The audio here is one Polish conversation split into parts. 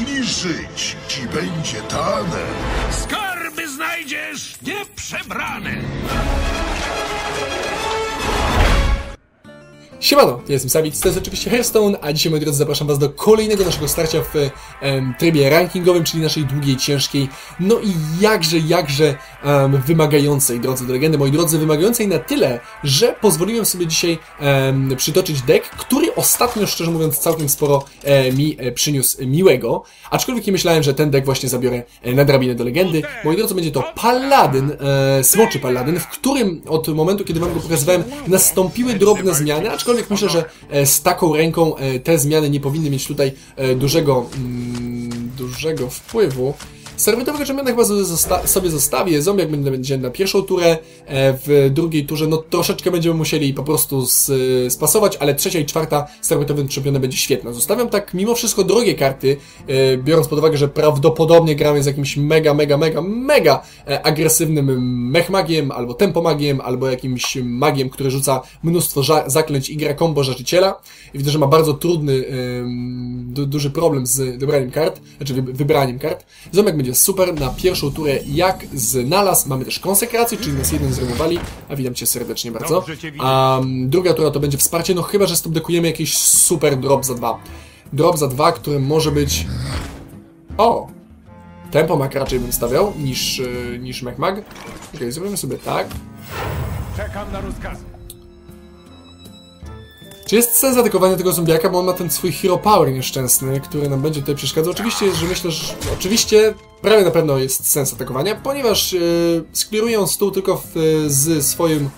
Jeśli żyć ci będzie dane, Skarby znajdziesz nieprzebrane. Siemano, ja jestem Sawik, to jest oczywiście Hearthstone, a dzisiaj, moi drodzy, zapraszam was do kolejnego naszego starcia w em, trybie rankingowym, czyli naszej długiej, ciężkiej, no i jakże, jakże em, wymagającej, drodzy do legendy, moi drodzy, wymagającej na tyle, że pozwoliłem sobie dzisiaj em, przytoczyć deck, który ostatnio, szczerze mówiąc, całkiem sporo e, mi e, przyniósł miłego, aczkolwiek nie myślałem, że ten deck właśnie zabiorę e, na drabinę do legendy. Moi drodzy, będzie to Paladyn, e, Smoczy Paladyn, w którym od momentu, kiedy wam go pokazywałem, nastąpiły drobne zmiany, aczkolwiek myślę, że e, z taką ręką e, te zmiany nie powinny mieć tutaj e, dużego, mm, dużego wpływu. Serwitowego czempiona chyba sobie zosta- sobie zostawię. Zombiak będzie- będzie na pierwszą turę, e, w drugiej turze no troszeczkę będziemy musieli po prostu s- spasować, ale trzecia i czwarta serwitowym czempiona będzie świetna. Zostawiam tak mimo wszystko drogie karty, e, biorąc pod uwagę, że prawdopodobnie gramy z jakimś mega, mega, mega, mega e, agresywnym mechmagiem, albo tempomagiem, albo jakimś magiem, który rzuca mnóstwo zaklęć i gra combo żarzyciela. I widzę, że ma bardzo trudny, duży problem z dobraniem kart, znaczy wy- wybraniem kart. Zomek będzie super na pierwszą turę jak znalazł. Mamy też konsekrację, czyli nas jeden zremowali, a witam Cię serdecznie bardzo. A um, druga tura to będzie wsparcie, no chyba, że stopdekujemy jakiś super drop za dwa. Drop za dwa, który może być... O! Tempo mak raczej bym stawiał niż, yy, niż mechmag. Okej, zrobimy sobie tak. Czekam na rozkazy. Czy jest sens atakowania tego zombiaka, bo on ma ten swój hero power nieszczęsny, który nam będzie tutaj przeszkadzał? Oczywiście jest, że myślę, że oczywiście prawie na pewno jest sens atakowania, ponieważ yy, skliruję on stół tylko w, z swoim...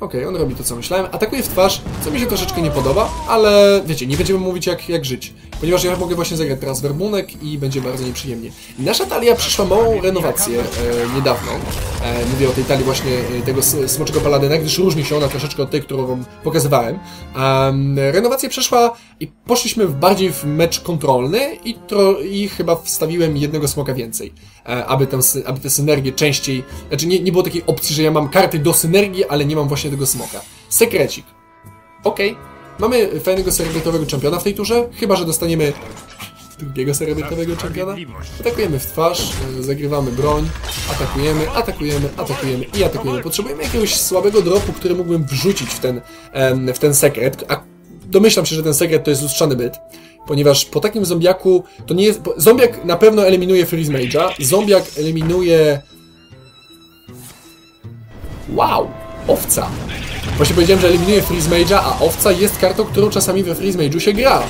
Okej, on robi to, co myślałem. Atakuje w twarz, co mi się troszeczkę nie podoba, ale wiecie, nie będziemy mówić jak, jak żyć. Ponieważ ja mogę właśnie zagrać teraz werbunek i będzie bardzo nieprzyjemnie. Nasza talia przeszła małą renowację e, niedawno. E, mówię o tej talii właśnie e, tego smoczego paladyna, gdyż różni się ona troszeczkę od tej, którą wam pokazywałem. Renowację przeszła i poszliśmy w bardziej w mecz kontrolny i, tro, i chyba wstawiłem jednego smoka więcej, e, aby, tę, aby te synergie częściej... Znaczy nie, nie było takiej opcji, że ja mam karty do synergii, ale nie mam właśnie tego smoka. Sekrecik. Okej. Mamy fajnego serwitowego czempiona w tej turze, chyba że dostaniemy drugiego serwitowego czempiona. Atakujemy w twarz, e, zagrywamy broń, atakujemy, atakujemy, atakujemy i atakujemy. Potrzebujemy jakiegoś słabego dropu, który mógłbym wrzucić w ten, w ten sekret, a domyślam się, że ten sekret to jest lustrzany byt, ponieważ po takim zombiaku to nie jest... Zombiak na pewno eliminuje Freeze Mage'a, zombiak eliminuje... Wow! Owca! Właśnie powiedziałem, że eliminuje Freeze Mage'a, a owca jest kartą, którą czasami we Freeze Mage'u się gra.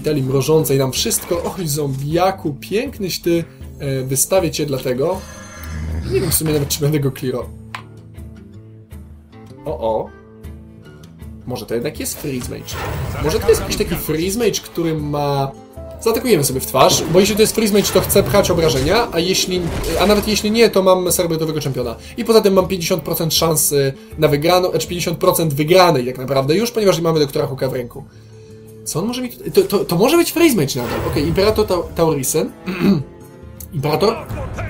Talii mrożącej nam wszystko. Oj, zombiaku, pięknyś ty. E, wystawię cię dlatego. Nie wiem w sumie nawet, czy będę go clearo. O, o. Może to jednak jest Freeze Mage. Może to jest jakiś taki Freeze Mage, który ma... Zaatakujemy sobie w twarz, bo jeśli to jest Freeze Mage, to chcę pchać obrażenia, a jeśli... A nawet jeśli nie, to mam serwetowego czempiona. I poza tym mam 50% szansy na wygraną, znaczy 50% wygranej tak naprawdę już, ponieważ mamy doktora Hooka w ręku. Co on może mieć? To, to, to może być Mage nadal. Okej, Imperator Tau- Taurisen. Imperator?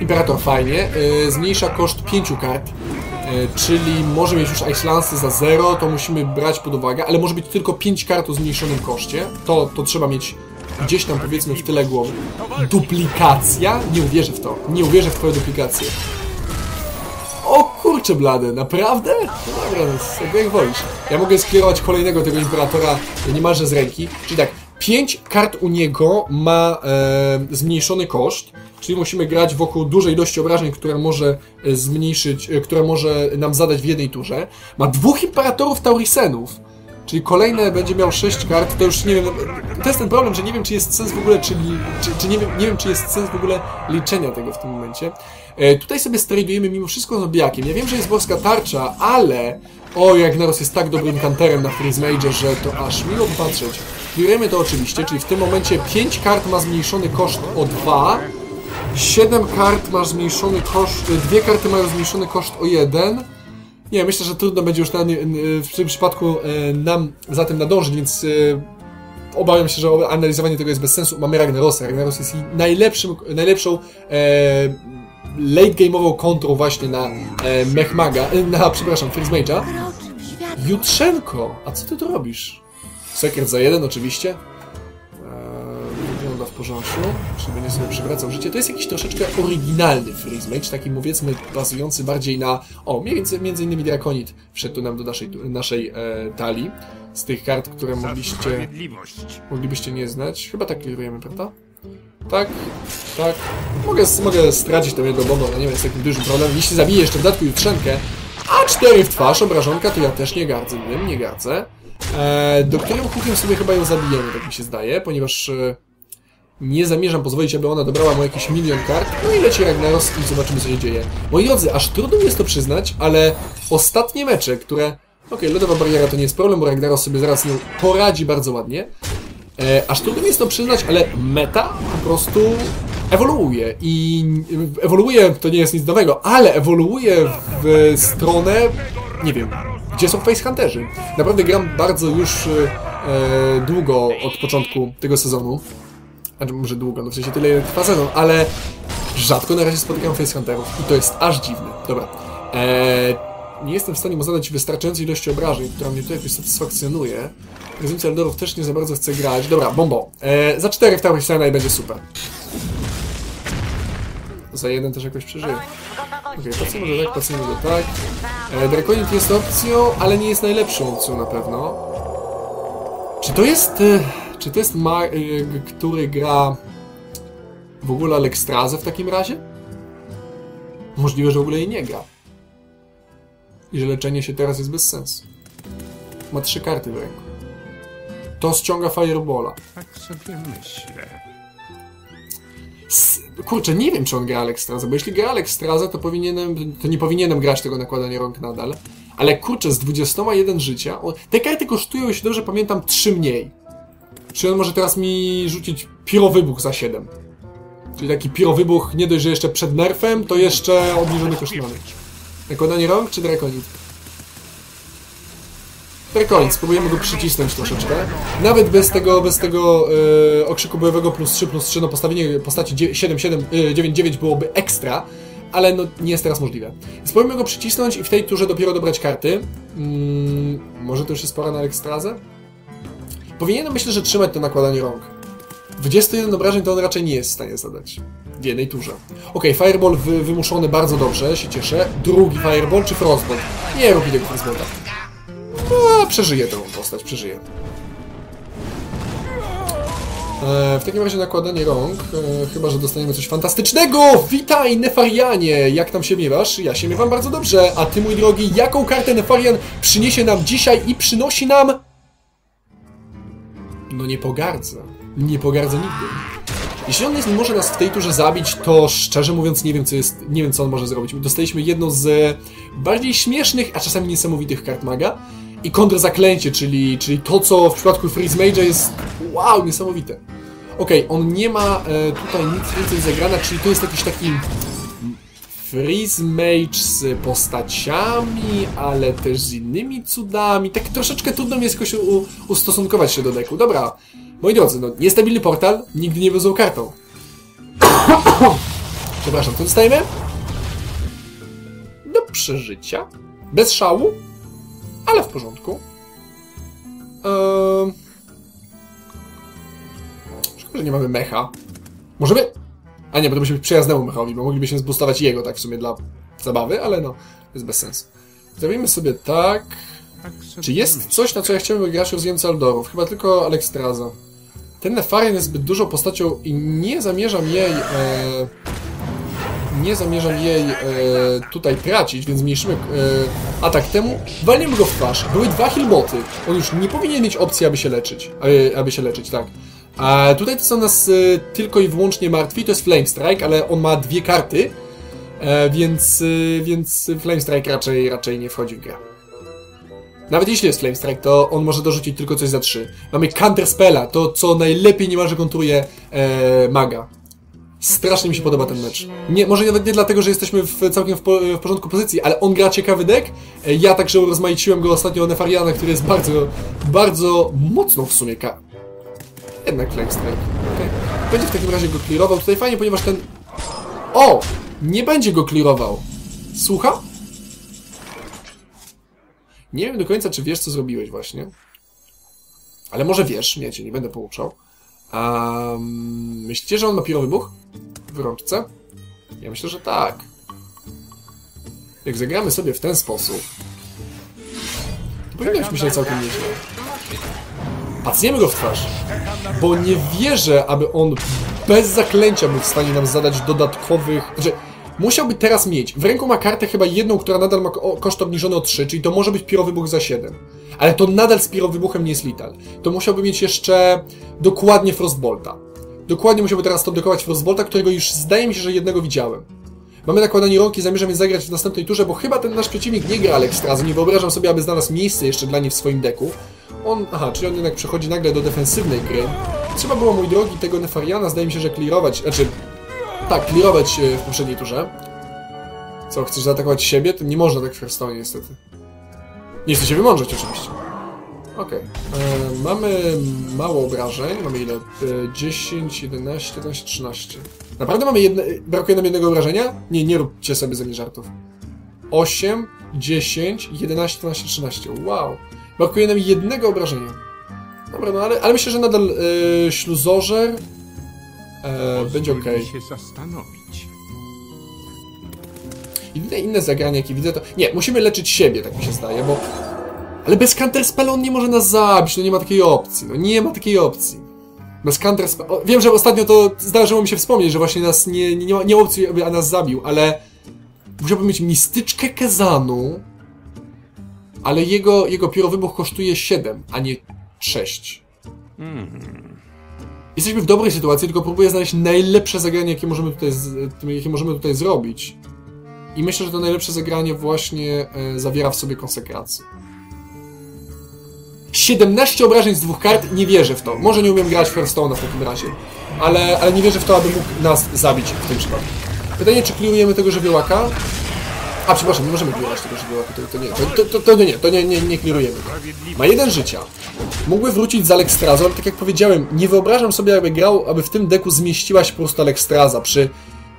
Imperator fajnie. Yy, zmniejsza koszt 5 kart. Yy, czyli może mieć już Ice Lance za 0, to musimy brać pod uwagę, ale może być tylko 5 kart o zmniejszonym koszcie. To, to trzeba mieć gdzieś tam powiedzmy w tyle głowy. Duplikacja? Nie uwierzę w to. Nie uwierzę w twoją duplikację. Kurczę blady, naprawdę? No dobra, no, jak wolisz. Ja mogę skierować kolejnego tego Imperatora niemalże z ręki. Czyli tak, 5 kart u niego ma e, zmniejszony koszt, czyli musimy grać wokół dużej ilości obrażeń, które może e, zmniejszyć, e, które może nam zadać w jednej turze. Ma dwóch Imperatorów Taurisenów. Czyli kolejne będzie miał 6 kart, to już nie wiem, to jest ten problem, że nie wiem, czy jest sens w ogóle, czy, li- czy, czy nie, wiem, nie wiem, czy jest sens w ogóle liczenia tego w tym momencie. E, tutaj sobie stradujemy mimo wszystko zombiakiem. Ja wiem, że jest boska tarcza, ale o, jak Naros jest tak dobrym kanterem na Freeze że to aż miło popatrzeć. Bierzemy to oczywiście, czyli w tym momencie 5 kart ma zmniejszony koszt o 2, 7 kart ma zmniejszony koszt, dwie karty mają zmniejszony koszt o 1, nie, myślę, że trudno będzie już na, w tym przypadku e, nam za tym nadążyć, więc e, obawiam się, że analizowanie tego jest bez sensu. Mamy Ragnarosa. Ragnaros jest najlepszym, najlepszą e, late game'ową kontrą właśnie na e, Mechmaga, e, na, przepraszam, Freeze Mage'a. Jutrzenko! A co ty tu robisz? Sekret za jeden, oczywiście. Porządku. czyli będzie sobie przywracał życie. To jest jakiś troszeczkę oryginalny freeze mage, taki powiedzmy bazujący bardziej na... O, między, między innymi Drakonit wszedł tu nam do naszej, naszej e, talii. Z tych kart, które mogliście, moglibyście nie znać. Chyba tak klirujemy, prawda? Tak, tak. Mogę, mogę stracić tą jedną bombę, ale nie wiem, jest takim dużym problemem. Jeśli zabiję jeszcze w dodatku jutrzenkę, a cztery w twarz, obrażonka, to ja też nie gardzę nim, nie gardzę. E, do którym hukiem sobie chyba ją zabijemy, tak mi się zdaje, ponieważ e, nie zamierzam pozwolić, aby ona dobrała mu jakiś milion kart. No i leci Ragnaros i zobaczymy, co się dzieje. Moi drodzy, aż trudno jest to przyznać, ale ostatnie mecze, które... Okej, lodowa bariera to nie jest problem, bo Ragnaros sobie zaraz nią poradzi bardzo ładnie. E, aż trudno jest to przyznać, ale meta po prostu ewoluuje i ewoluuje, to nie jest nic nowego, ale ewoluuje w stronę, nie wiem, gdzie są facehunterzy. Naprawdę gram bardzo już e, długo od początku tego sezonu. Znaczy, może długo, no w sensie tyle ile trwa sezon, ale rzadko na razie spotykam facehunterów i to jest aż dziwne. Dobra. E, nie jestem w stanie mu zadać wystarczającej ilości obrażeń, która mnie tutaj jakoś satysfakcjonuje. Rezymcja Eldorów też nie za bardzo chce grać. Dobra, bombo. E, za 4 w Tower i będzie super. Za jeden też jakoś przeżyję. Okej, okay, pacjent może tak, pacjent może tak. E, Draconit jest opcją, ale nie jest najlepszą opcją na pewno. Czy to jest... E, czy to jest ma, e, który gra w ogóle Alekstrazę w takim razie? Możliwe, że w ogóle jej nie gra. I że leczenie się teraz jest bez sensu. Ma trzy karty w ręku. To ściąga Firebola. Tak sobie myślę. S- Kurczę, nie wiem, czy on gra Alekstrazę, bo jeśli gra Alekstrazę, to powinienem, to nie powinienem grać tego nakładania rąk nadal. Ale kurczę, z 21 życia, o, te karty kosztują, jeśli dobrze pamiętam, 3 mniej. Czy on może teraz mi rzucić pirowybuch za 7? Czyli taki pirowybuch nie dość, że jeszcze przed nerfem, to jeszcze obniżony kosztowany. Nakładanie rąk czy Drakonit? Drakonit, spróbujemy go przycisnąć troszeczkę. Nawet bez tego, bez tego e, okrzyku bojowego plus 3 plus 3, no postawienie postaci 7, 7, e, 9, 9 byłoby ekstra, ale no nie jest teraz możliwe. Spróbujmy go przycisnąć i w tej turze dopiero dobrać karty. Mm, może to już jest pora na ekstrazę? Powinienem myślę, że trzymać to nakładanie rąk. 21 obrażeń to on raczej nie jest w stanie zadać. W jednej turze. Okej, Fireball wy, wymuszony bardzo dobrze, się cieszę. Drugi Fireball czy Frostbolt? Nie robi tego Frostbolta. No, przeżyję tę postać, przeżyję. E, w takim razie nakładanie rąk, e, chyba że dostaniemy coś fantastycznego! Witaj, Nefarianie! Jak tam się miewasz? Ja się miewam bardzo dobrze, a ty, mój drogi, jaką kartę Nefarian przyniesie nam dzisiaj i przynosi nam... No nie pogardzę. Nie pogardzę nigdy. Jeśli on jest, może nas w tej turze zabić, to szczerze mówiąc nie wiem, co jest, nie wiem, co on może zrobić. Dostaliśmy jedną z bardziej śmiesznych, a czasami niesamowitych kart maga i kontrzaklęcie, czyli, czyli to, co w przypadku Freeze Mage'a jest wow, niesamowite. Okej, okay, on nie ma e, tutaj nic więcej zagrana, czyli to jest jakiś taki Freeze z postaciami, ale też z innymi cudami. Tak troszeczkę trudno mi jest jakoś u, ustosunkować się do deku. Dobra, moi drodzy, no niestabilny portal, nigdy nie wyzwał kartą. Przepraszam, co dostajemy? Do przeżycia. Bez szału, ale w porządku. Eee... Szkoda, że nie mamy mecha. Możemy... A nie, bo to musi być przyjaznemu mechowi, bo moglibyśmy zbustować jego tak w sumie dla zabawy, ale no, jest bez sensu. Zrobimy sobie tak... Tak Czy jest coś, na co ja chciałbym grać rozwijający Aldorów? Chyba tylko Alekstraza. Ten Nefarian jest zbyt dużą postacią i nie zamierzam jej... E, nie zamierzam jej e, tutaj tracić, więc zmniejszymy e, atak temu. Walniemy go w twarz. Były dwa healboty. On już nie powinien mieć opcji, aby się leczyć. Aby, aby się leczyć, tak. A tutaj to co nas e, tylko i wyłącznie martwi, to jest Flame Strike, ale on ma dwie karty, e, więc, e, więc Flame Strike raczej, raczej nie wchodzi w grę. Nawet jeśli jest Flame Strike, to on może dorzucić tylko coś za 3. Mamy Counter Spella, to co najlepiej niemalże kontruje e, maga. Strasznie mi się podoba ten mecz. Nie, może nawet nie dlatego, że jesteśmy w całkiem w, po, w porządku pozycji, ale on gra ciekawy deck. E, Ja także rozmaiciłem go ostatnio o Nefariana, który jest bardzo, bardzo mocno w sumie. Jednak Flame Strike. Okay. Będzie w takim razie go clearował. Tutaj fajnie, ponieważ ten... O! Nie będzie go clearował. Słucha? Nie wiem do końca, czy wiesz, co zrobiłeś właśnie. Ale może wiesz, nie cię, nie będę pouczał. Um, myślicie, że on ma pirowybuch w rączce? Ja myślę, że tak. Jak zagramy sobie w ten sposób, to powinno być całkiem nieźle. Pacniemy go w twarz, bo nie wierzę, aby on bez zaklęcia był w stanie nam zadać dodatkowych... Znaczy, musiałby teraz mieć. W ręku ma kartę chyba jedną, która nadal ma ko- koszt obniżony o 3, czyli to może być pirowybuch za 7. Ale to nadal z pirowybuchem nie jest lital. To musiałby mieć jeszcze dokładnie Frostbolta. Dokładnie musiałby teraz dokować Frostbolta, którego już zdaje mi się, że jednego widziałem. Mamy nakładanie rąki, zamierzam je zagrać w następnej turze, bo chyba ten nasz przeciwnik nie gra Alekstrazy. Nie wyobrażam sobie, aby znalazł miejsce jeszcze dla niej w swoim deku. On, aha, czyli on jednak przechodzi nagle do defensywnej gry. Trzeba było, mój drogi, tego Nefariana, zdaje mi się, że clearować, znaczy, tak, clearować e, w poprzedniej turze. Co, chcesz zaatakować siebie? To nie można tak w Hearthstone, niestety. Nie chcę się wymądrzeć, oczywiście. Okej. E, Mamy mało obrażeń. Mamy ile? E, 10, 11, 12, 13. Naprawdę mamy jedne... Brakuje nam jednego obrażenia? Nie, nie róbcie sobie ze mnie żartów. 8, 10, 11, 12, 13. Wow. Brakuje nam jednego obrażenia. Dobra, no ale, ale myślę, że nadal e, śluzorzer e, będzie ok. Się zastanowić. Inne, inne zagrania, jakie widzę, to... Nie, musimy leczyć siebie, tak mi się zdaje, bo... Ale bez Counterspell on nie może nas zabić, no nie ma takiej opcji, no nie ma takiej opcji. Bez Counterspell... Wiem, że ostatnio to zdarzyło mi się wspomnieć, że właśnie nas nie, nie, nie, opcji, aby nas zabił, ale... Musiałbym mieć mistyczkę Kezanu, ale jego, jego pirowybuch kosztuje 7, a nie 6. Jesteśmy w dobrej sytuacji, tylko próbuję znaleźć najlepsze zagranie, jakie możemy tutaj, jakie możemy tutaj zrobić. I myślę, że to najlepsze zagranie właśnie e, zawiera w sobie konsekrację. 17 obrażeń z dwóch kart, nie wierzę w to. Może nie umiem grać w Hearthstone'a w takim razie. Ale, ale nie wierzę w to, aby mógł nas zabić w tym przypadku. Pytanie, czy klirujemy tego żywiołaka? A, przepraszam, nie możemy klirować tego żywiołaka, to, to nie. To, to, to, nie, to nie, nie, nie. Ma jeden życia. Mógłby wrócić z Alekstrazą, ale tak jak powiedziałem, nie wyobrażam sobie, aby grał, aby w tym deku zmieściła się po prostu Alekstraza przy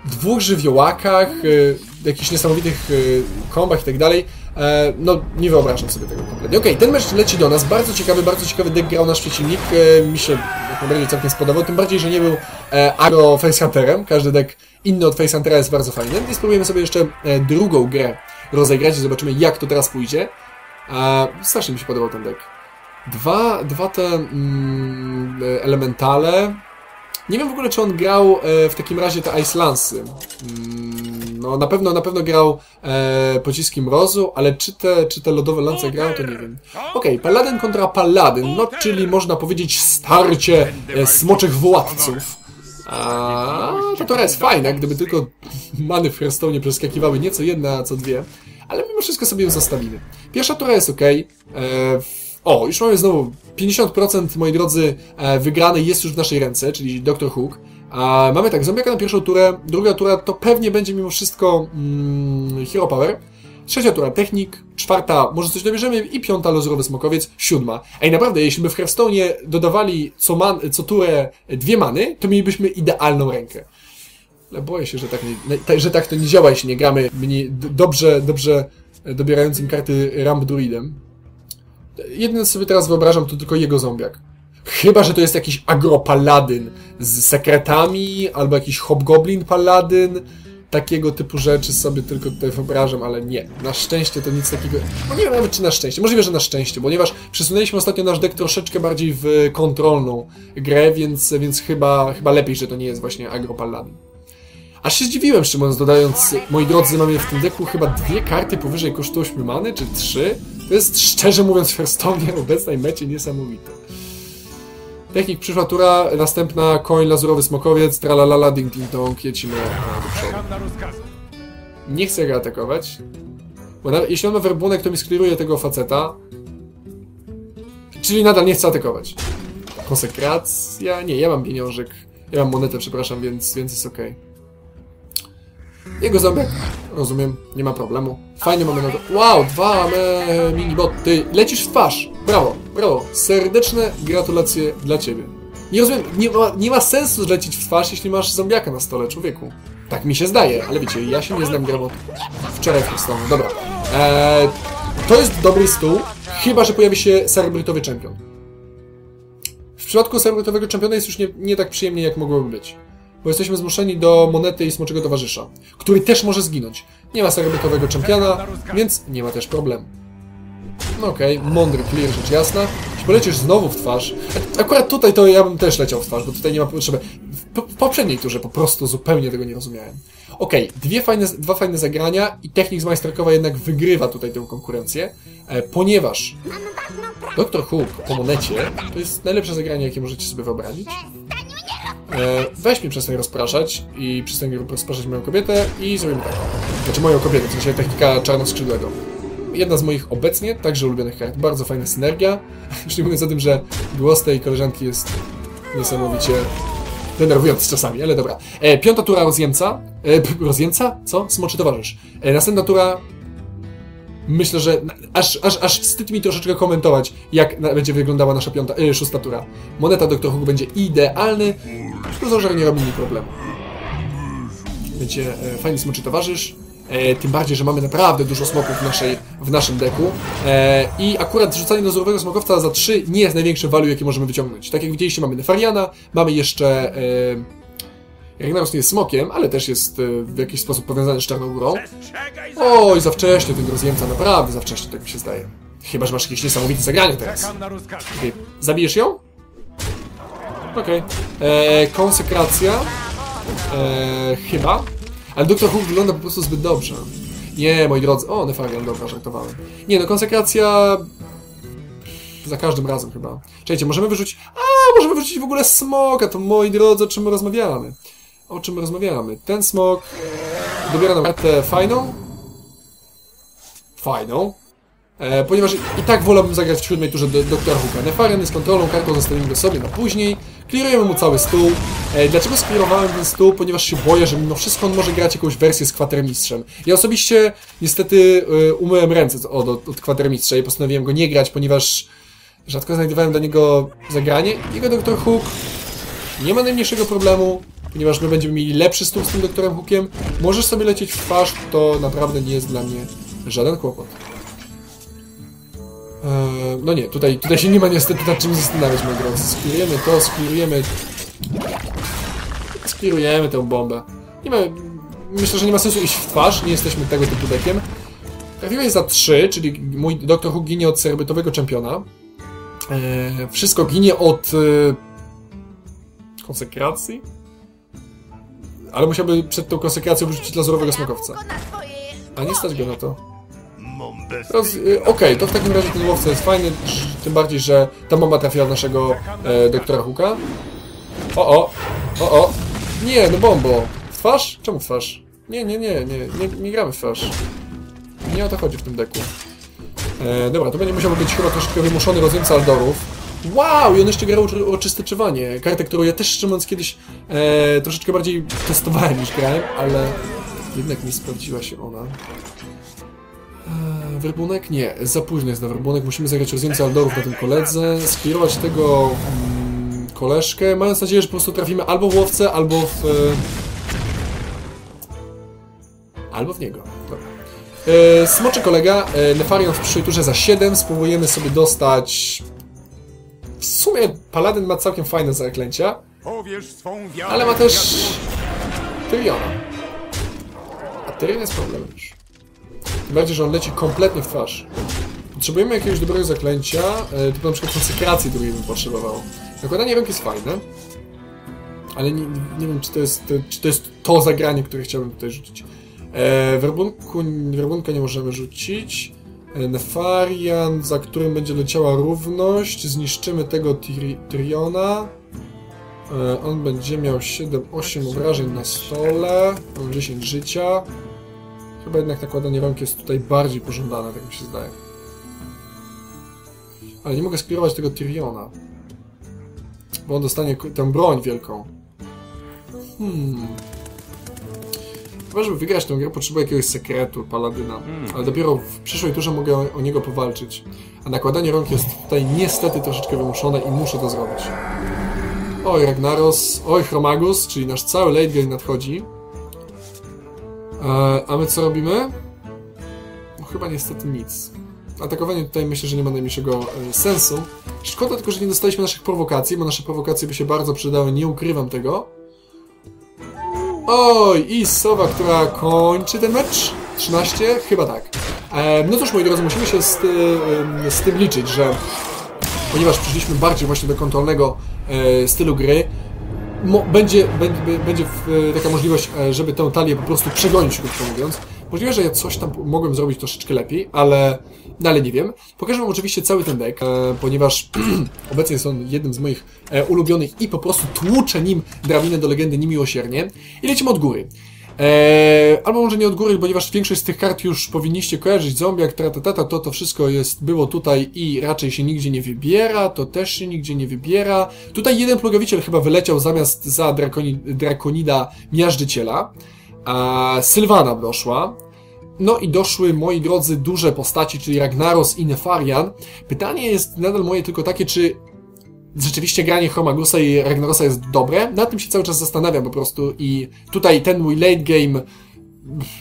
dwóch żywiołakach, y, jakichś niesamowitych y, kombach i tak dalej. E, no, nie wyobrażam sobie tego kompletnie. Okej, ten mecz leci do nas. Bardzo ciekawy, bardzo ciekawy deck grał nasz przeciwnik. E, mi się jak najbardziej całkiem spodobał. Tym bardziej, że nie był e, agro facehunterem. Każdy deck inny od facehuntera jest bardzo fajny. Więc spróbujemy sobie jeszcze e, drugą grę rozegrać i zobaczymy, jak to teraz pójdzie. E, strasznie mi się podobał ten deck. Dwa, dwa te mm, elementale. Nie wiem w ogóle, czy on grał e, w takim razie te Ice Lance'y. Mm, no, na pewno, na pewno grał e, pociski mrozu, ale czy te, czy te lodowe lance grał, to nie wiem. Okej, Paladin kontra Paladin, no czyli można powiedzieć starcie e, smoczych władców. A, to jest fajne, gdyby tylko many w Hearthstone przeskakiwały nieco jedna, co dwie. Ale mimo wszystko sobie ją zostawimy. Pierwsza tura jest ok. E, o, już mamy znowu 50%, moi drodzy, e, wygranej jest już w naszej ręce, czyli Dr. Hook. A mamy tak, zombiaka na pierwszą turę, druga tura to pewnie będzie mimo wszystko mm, Hero Power. Trzecia tura technik, czwarta może coś dobierzemy i piąta lozurowy smokowiec, siódma. Ej, naprawdę, jeśli by w Hearthstone'ie dodawali co, man, co turę dwie many, to mielibyśmy idealną rękę. Ale boję się, że tak, nie, że tak to nie działa, jeśli nie gramy mniej, dobrze, dobrze dobierającym karty Ramp Druidem. Jedyne co sobie teraz wyobrażam to tylko jego zombiak. Chyba, że to jest jakiś agropaladyn z sekretami, albo jakiś hobgoblin paladyn. Takiego typu rzeczy sobie tylko tutaj wyobrażam, ale nie. Na szczęście to nic takiego. No nie wiem nawet czy na szczęście. Możliwe, że na szczęście, ponieważ przesunęliśmy ostatnio nasz deck troszeczkę bardziej w kontrolną grę, więc, więc chyba, chyba lepiej, że to nie jest właśnie agropaladyn. Aż się zdziwiłem, Szymon, dodając, moi drodzy, mamy w tym deku chyba dwie karty powyżej kosztu 8 many, czy trzy. To jest, szczerze mówiąc, w obecnej mecie niesamowite. Technik przyszła tura, następna koń, lazurowy smokowiec, tralalala, ding ding dong, jedźmy do przodu. Na. Nie chcę go atakować, bo nawet, jeśli on ma werbunek, to mi skliruje tego faceta. Czyli nadal nie chcę atakować. Konsekracja? Nie, ja mam pieniążek. Ja mam monetę, przepraszam, więc, więc jest okej. Jego zombiak, rozumiem, nie ma problemu. Fajny mamy na to. Wow, dwa me, miniboty. Lecisz w twarz. Brawo, brawo. Serdeczne gratulacje dla ciebie. Nie rozumiem, nie ma, nie ma sensu lecieć w twarz, jeśli masz zombiaka na stole, człowieku. Tak mi się zdaje, ale wiecie, ja się nie znam gram od wczoraj Hearthstone. Dobra. Eee, to jest dobry stół, chyba że pojawi się Cerebrytowy Champion. W przypadku srebrnotowego czempiona jest już nie, nie tak przyjemnie, jak mogłoby być. Bo jesteśmy zmuszeni do monety i smoczego towarzysza, który też może zginąć. Nie ma srebrnotowego czempiona, więc nie ma też problemu. No okej, mądry clear, rzecz jasna. Jeśli polecisz znowu w twarz, akurat tutaj to ja bym też leciał w twarz, bo tutaj nie ma potrzeby. W, po- w poprzedniej turze po prostu zupełnie tego nie rozumiałem. Okej, dwie fajne, dwa fajne zagrania i Technik z Majsterkowa jednak wygrywa tutaj tę konkurencję, e, ponieważ Doktor Hook po monecie to jest najlepsze zagranie, jakie możecie sobie wyobrazić. E, weź mnie przestań rozpraszać i przestań rozpraszać moją kobietę i zrobimy tak. Znaczy moją kobietę, w sensie technika czarnoskrzydłego. Jedna z moich obecnie także ulubionych kart. Bardzo fajna synergia. Już nie mówiąc o tym, że głos tej koleżanki jest niesamowicie denerwujący czasami, ale dobra. E, piąta tura rozjemca. E, rozjemca? Co? Smoczy towarzysz. E, następna tura Myślę, że aż, aż, aż wstyd mi troszeczkę komentować, jak będzie wyglądała nasza piąta, e, szósta tura. Moneta Dr. Hook będzie idealny, tylko że nie robi mi problemu. Będzie e, fajny smoczy towarzysz, e, tym bardziej, że mamy naprawdę dużo smoków w, naszej, w naszym deku e, i akurat rzucanie dozorowego smokowca za 3 nie jest największym value, jaki możemy wyciągnąć. Tak jak widzieliście, mamy Nefariana, mamy jeszcze... E, Ragnaros nie jest smokiem, ale też jest e, w jakiś sposób powiązany z Czarną Górą. Oj, za wcześnie ten rozjemca, naprawdę za wcześnie, tak mi się zdaje. Chyba, że masz jakieś niesamowite zagranie teraz. Okej, zabijesz ją? Okej. Eee, konsekracja? Eee, chyba. Ale Doktor Hook wygląda po prostu zbyt dobrze. Nie, moi drodzy. O, Nefarian, dobra, żartowałem. Nie, no konsekracja... Za każdym razem chyba. Czekajcie, możemy wyrzucić... A, możemy wyrzucić w ogóle smoka, to moi drodzy, o czym my rozmawiamy? O czym my rozmawiamy? Ten smok dobiera nam kartę fajną. Fajną. E, ponieważ i tak wolałbym zagrać w siódmej turze do Doktora Hooka. Nefarian jest kontrolą kartą, zostawimy go sobie na później. Clearujemy mu cały stół. E, dlaczego skierowałem ten stół? Ponieważ się boję, że mimo wszystko on może grać jakąś wersję z kwatermistrzem. Ja osobiście niestety e, umyłem ręce od, od, od kwatermistrza i postanowiłem go nie grać, ponieważ rzadko znajdowałem dla niego zagranie. Jego Doktor Hook nie ma najmniejszego problemu, ponieważ my będziemy mieli lepszy stół z tym Doktorem Hookiem. Możesz sobie lecieć w twarz, to naprawdę nie jest dla mnie żaden kłopot. No nie, tutaj, tutaj się nie ma niestety nad czym zastanawiać, moi drodzy. Sklirujemy to, sklirujemy... Sklirujemy tę bombę. Nie ma... Myślę, że nie ma sensu iść w twarz, nie jesteśmy tego typu dekiem. Trafiłeś za 3, czyli mój Doktor Hook ginie od serbytowego czempiona. Eee, wszystko ginie od... E... Konsekracji? Ale musiałby przed tą konsekracją wyrzucić lazurowego smokowca. A nie stać go na to. Bez... Roz... y, Okej, to w takim razie ten łowca jest fajny, tym bardziej, że ta bomba trafiła w naszego e, doktora Hooka. O, o, o, o. Nie, no bombo. W twarz? Czemu w twarz? Nie, nie, nie, nie, nie, nie gramy w twarz. Nie o to chodzi w tym deku. E, dobra, to będzie musiał być chyba troszeczkę wymuszony rozjemca Aldorów. Wow, i on jeszcze grał uczy- oczystyczywanie. Kartę, którą ja też szczerze kiedyś e, troszeczkę bardziej testowałem niż grałem, ale jednak nie sprawdziła się ona. Eee, Werbunek? Nie, za późno jest na werbunek. Musimy zagrać rozjemcę Aldorów na tym koledze, skierować tego mm, koleżkę, mając nadzieję, że po prostu trafimy albo w łowcę, albo w... E... Albo w niego. Dobra. E, smoczy kolega, e, Nefarion w przyszłej turze za 7. Spróbujemy sobie dostać... W sumie Paladyn ma całkiem fajne zaklęcia, ale ma też... Tyriona. A Tyrion jest problemem już. Tym bardziej, że on leci kompletnie w twarz. Potrzebujemy jakiegoś dobrego zaklęcia, e, typu na przykład konsekracji, której bym potrzebował. Nakładanie rąk jest fajne, ale nie, nie wiem, czy to, jest, czy to jest to zagranie, które chciałbym tutaj rzucić. E, werbunku, werbunka nie możemy rzucić. E, Nefarian, za którym będzie leciała równość. Zniszczymy tego Tiri- Tyriona. E, on będzie miał 7-8 obrażeń na stole. Mam 10 życia. Chyba jednak nakładanie rąk jest tutaj bardziej pożądane, tak mi się zdaje. Ale nie mogę sklirować tego Tyriona. Bo on dostanie tę broń wielką. Hmm. Chyba, żeby wygrać tę grę, potrzebuję jakiegoś sekretu, paladyna. Ale dopiero w przyszłej turze mogę o, o niego powalczyć. A nakładanie rąk jest tutaj niestety troszeczkę wymuszone i muszę to zrobić. Oj, Ragnaros, oj, Chromagus, czyli nasz cały late game nadchodzi. E, a my co robimy? No chyba niestety nic. atakowanie tutaj myślę, że nie ma najmniejszego e, sensu. Szkoda tylko, że nie dostaliśmy naszych prowokacji, bo nasze prowokacje by się bardzo przydały, nie ukrywam tego. Oj, i Sowa, która kończy ten mecz? 13? Chyba tak. E, no cóż, moi drodzy, musimy się z, z tym liczyć, że ponieważ przyszliśmy bardziej właśnie do kontrolnego stylu gry, będzie, będzie, będzie taka możliwość, e, żeby tę talię po prostu przegonić, krótko mówiąc. Możliwe, że ja coś tam mogłem zrobić troszeczkę lepiej, ale, no ale nie wiem. Pokażę Wam oczywiście cały ten deck, e, ponieważ obecnie jest on jednym z moich e, ulubionych i po prostu tłuczę nim drabinę do legendy niemiłosiernie. I lecimy od góry. Eee, albo może nie od góry, ponieważ większość z tych kart już powinniście kojarzyć. Zombiak, tratatata, to to wszystko jest, było tutaj i raczej się nigdzie nie wybiera, to też się nigdzie nie wybiera. Tutaj jeden plugowiciel chyba wyleciał zamiast za Drakoni, Drakonida Miażdżyciela. A Sylwana doszła. No i doszły, moi drodzy, duże postaci, czyli Ragnaros i Nefarian. Pytanie jest nadal moje tylko takie, czy rzeczywiście granie Chromagusa i Ragnarosa jest dobre. Na tym się cały czas zastanawiam po prostu i tutaj ten mój late game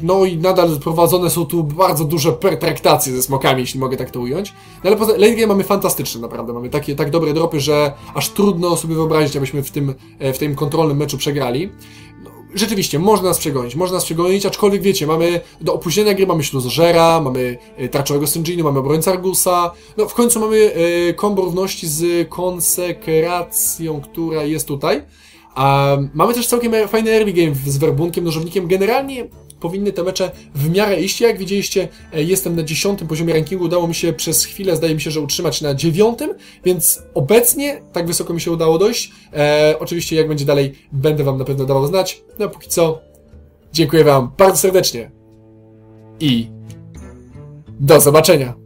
no i nadal prowadzone są tu bardzo duże pertraktacje ze smokami, jeśli mogę tak to ująć. No ale poza late game mamy fantastyczne naprawdę, mamy takie tak dobre dropy, że aż trudno sobie wyobrazić, abyśmy w tym, e, w tym kontrolnym meczu przegrali. Rzeczywiście, można nas przegonić, można nas przegonić, aczkolwiek wiecie, mamy do opóźnienia gry mamy śluzżera, mamy e, tarczowego Synjinu, mamy obrońcę Argusa, no w końcu mamy e, kombo równości z konsekracją, która jest tutaj. A mamy też całkiem fajny early game z werbunkiem, nożownikiem. Generalnie powinny te mecze w miarę iść. Jak widzieliście, e, jestem na dziesiątym poziomie rankingu. Udało mi się przez chwilę, zdaje mi się, że utrzymać na dziewiątym, więc obecnie tak wysoko mi się udało dojść. E, oczywiście, jak będzie dalej, będę Wam na pewno dawał znać. No, póki co, dziękuję Wam bardzo serdecznie i do zobaczenia.